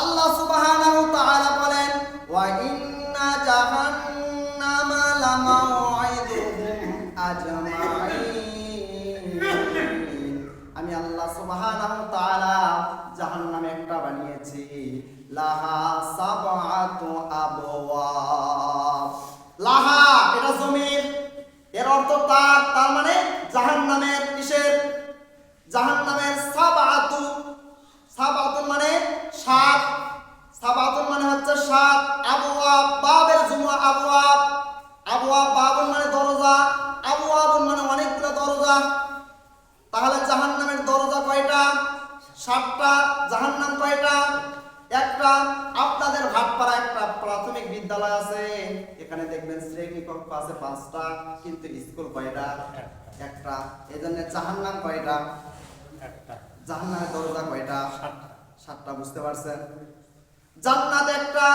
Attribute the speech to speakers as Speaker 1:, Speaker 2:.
Speaker 1: আল্লাহ সুবহানাহু তাআলা বলেন, ওয়া ইন্না জাহান্নামা লামাউইদুহুম আজমাইন আমি আল্লাহ সুবহানাহু তাআলা জাহান্নামে একটা বানিয়েছি। লাহা সাবআতু আবওয়াব। লাহা আবওয়াব বাবের জুমা আবওয়াব আবওয়াব বাবুন মানে দরজা আবওয়াবুন মানে অনেকগুলো দরজা। তাহলে জাহান্নামের দরজা কয়টা? সাতটা। জাহান্নাম কয়টা? একটা। আপনাদের ভাটপাড়া একটা প্রাথমিক বিদ্যালয় আছে। এখানে দেখবেন শ্রেণি কক্ষ আছে পাঁচটা কিন্তু স্কুল কয়টা? একটা। এই জন্য জাহান্নাম কয়টা?
Speaker 2: একটা।
Speaker 1: জাহান্নামের দরজা কয়টা?
Speaker 2: সাতটা।
Speaker 1: সাতটা বুঝতে পারছেন? জান্নাত একটা।